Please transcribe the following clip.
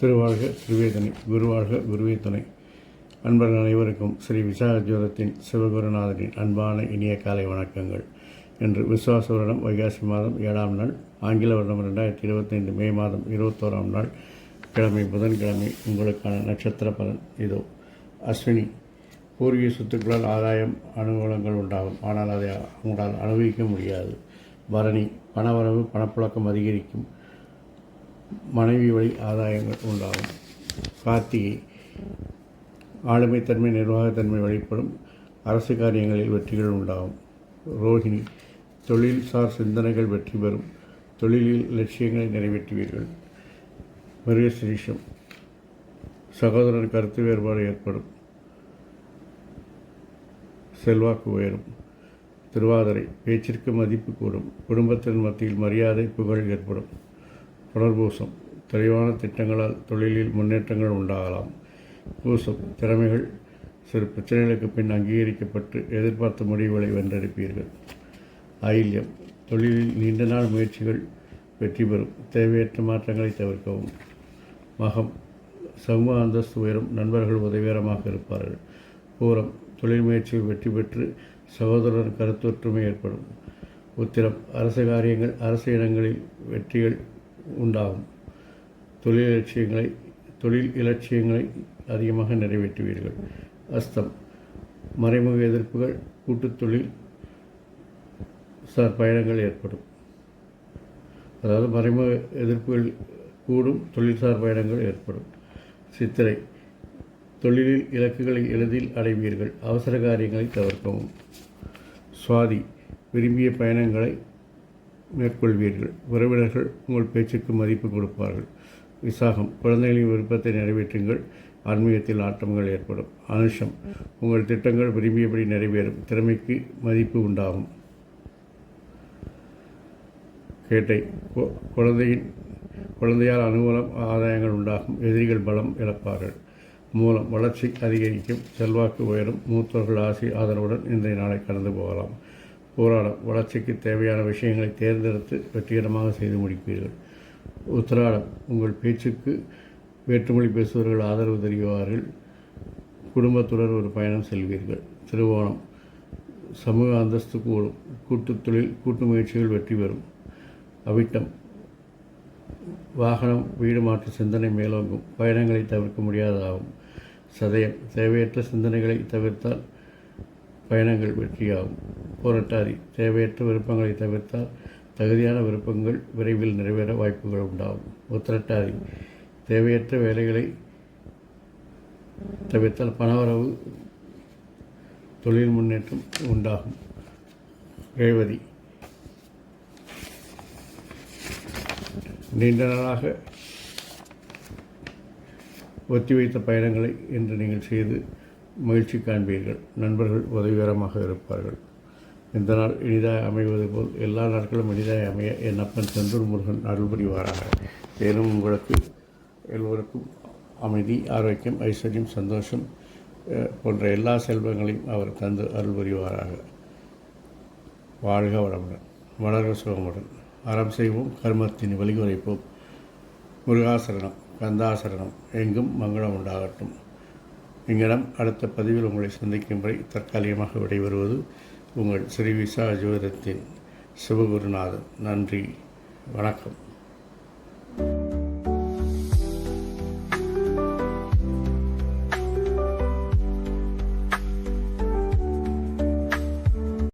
திருவாழ்க திருவேதனை குருவாழ்க குருவே துணை. அன்பர்கள் அனைவருக்கும் ஸ்ரீ விசாக ஜோதத்தின் சிவகுருநாதரின் அன்பான இனிய காலை வணக்கங்கள். இன்று விசுவாச வருடம் வைகாசி மாதம் ஏழாம் நாள் ஆங்கில வருடம் ரெண்டாயிரத்தி இருபத்தைந்து மே மாதம் இருபத்தோராம் நாள் கிழமை புதன்கிழமை உங்களுக்கான நட்சத்திர பலன் இதோ. அஸ்வினி. பூர்வீக சொத்துக்களால் ஆதாயம் அனுகூலங்கள் உண்டாகும். ஆனால் அதை உங்களால் அனுபவிக்க முடியாது. பரணி பணவரவு பணப்புழக்கம் அதிகரிக்கும். மனைவி வழி ஆதாயங்கள் உண்டாகும். கார்த்திகை ஆளுமைத்தன்மை நிர்வாகத்தன்மை வெளிப்படும் அரசு காரியங்களில் வெற்றிகள் உண்டாகும். ரோஹிணி தொழில்சார் சிந்தனைகள் வெற்றி பெறும். தொழிலில் லட்சியங்களை நிறைவேற்றுவீர்கள். மிருகசிரீஷம். சகோதரன் கருத்து வேறுபாடு ஏற்படும். செல்வாக்கு உயரும். திருவாதிரை பேச்சிற்கு மதிப்பு கூடும். குடும்பத்தின் மத்தியில் மரியாதை புகழ் ஏற்படும். புனர்பூசம் தெளிவான திட்டங்களால் தொழிலில் முன்னேற்றங்கள் உண்டாகலாம். பூசம் திறமைகள் சிறு பிரச்சனைகளுக்கு பின் அங்கீகரிக்கப்பட்டு எதிர்பார்த்த முடிவுகளை வென்றெடுப்பீர்கள். ஐல்யம் தொழிலில் நீண்ட நாள் முயற்சிகள் வெற்றி பெறும். தேவையற்ற மாற்றங்களை தவிர்க்கவும். மகம் சமூக அந்தஸ்து உயரும் நண்பர்கள் உதவிகரமாக இருப்பார்கள். பூரம் தொழில் முயற்சியில் வெற்றி பெற்று சகோதரர் கருத்தொற்றுமை ஏற்படும். உத்திரம் அரசு காரியங்கள் அரசு இடங்களில் வெற்றிகள் உண்டாகும். தொழில் இலட்சியங்களை தொழில் இலட்சியங்களை அதிகமாக நிறைவேற்றுவீர்கள். அஸ்தம் மறைமுக எதிர்ப்புகள் கூட்டுத் தொழில் சார் பயணங்கள் ஏற்படும். அதாவது மறைமுக எதிர்ப்புகள் கூடும் தொழில்சார் பயணங்கள் ஏற்படும். சித்திரை. தொழிலில் இலக்குகளை எளிதில் அடைவீர்கள். அவசர காரியங்களை தவிர்க்கவும். சுவாதி விரும்பிய பயணங்களை மேற்கொள்வீர்கள். உறவினர்கள் உங்கள் பேச்சுக்கு மதிப்பு கொடுப்பார்கள். விசாகம் குழந்தைகளின் விருப்பத்தை நிறைவேற்றுங்கள். ஆன்மீகத்தில் ஆட்டங்கள் ஏற்படும். அனுஷம் உங்கள் திட்டங்கள் விரும்பியபடி நிறைவேறும். திறமைக்கு மதிப்பு உண்டாகும். கேட்டை குழந்தையின் குழந்தையால் அனுகூலம் ஆதாயங்கள் உண்டாகும். எதிரிகள் பலம் இழப்பார்கள். மூலம் வளர்ச்சி அதிகரிக்கும். செல்வாக்கு உயரும். மூத்தோர்கள் ஆசி ஆதரவுடன் இன்றைய நாளை கடந்து போகலாம். போராடம். வளர்ச்சிக்கு தேவையான விஷயங்களை தேர்ந்தெடுத்து வெற்றிகரமாக செய்து முடிப்பீர்கள். உத்திராடம் உங்கள் பேச்சுக்கு வேற்றுமொழி பேசுபவர்கள் ஆதரவு தெரிவார்கள் குடும்பத்துடன் ஒரு பயணம் செல்வீர்கள். திருவோணம். சமூக அந்தஸ்து கூடும். கூட்டுத் தொழில் கூட்டு முயற்சிகள் வெற்றி பெறும். அவிட்டம். வாகனம் வீடு மாற்று சிந்தனை மேலோங்கும். பயணங்களை தவிர்க்க முடியாததாகும். சதயம். தேவையற்ற சிந்தனைகளை தவிர்த்தால் பயணங்கள் வெற்றியாகும். புரட்டாதி. தேவையற்ற விருப்பங்களை தவிர்த்தால் தகுதியான விருப்பங்கள் விரைவில் நிறைவேற வாய்ப்புகள் உண்டாகும். உத்திரட்டாதி. தேவையற்ற வேலைகளை தவிர்த்தால் பணவரவு தொழில் முன்னேற்றம் உண்டாகும். ரேவதி. நீண்ட நாளாக ஒத்திவைத்த பயணங்களை இன்று நீங்கள் செய்து மகிழ்ச்சி காண்பீர்கள். நண்பர்கள் உதவிகரமாக இருப்பார்கள். இந்த நாள் இனிதாக அமைவது போல் எல்லா நாட்களும் இனிதாக அமைய என் அப்பன் செந்தூர் முருகன் அருள் புரிவாராக மேலும் உங்களுக்கு எல்லோருக்கும் அமைதி ஆரோக்கியம் ஐஸ்வர்யம் சந்தோஷம் போன்ற எல்லா செல்வங்களையும் அவர் தந்து அருள் புரிவாராக வாழ்க வளமுடன். வளர்க சுகமுடன். அறம் செய்வோம் கர்மத்தின் வழிகுறைப்போம் முருகாசரணம் கந்தாசரணம் எங்கும் மங்களம் உண்டாகட்டும். இங்கிடம் அடுத்த பதிவில் உங்களை சந்திக்கும் வரை தற்காலிகமாக விடைபெறுவது உங்கள் ஸ்ரீ விசா ஜோதிடத்தின் சிவகுருநாதன். நன்றி வணக்கம்.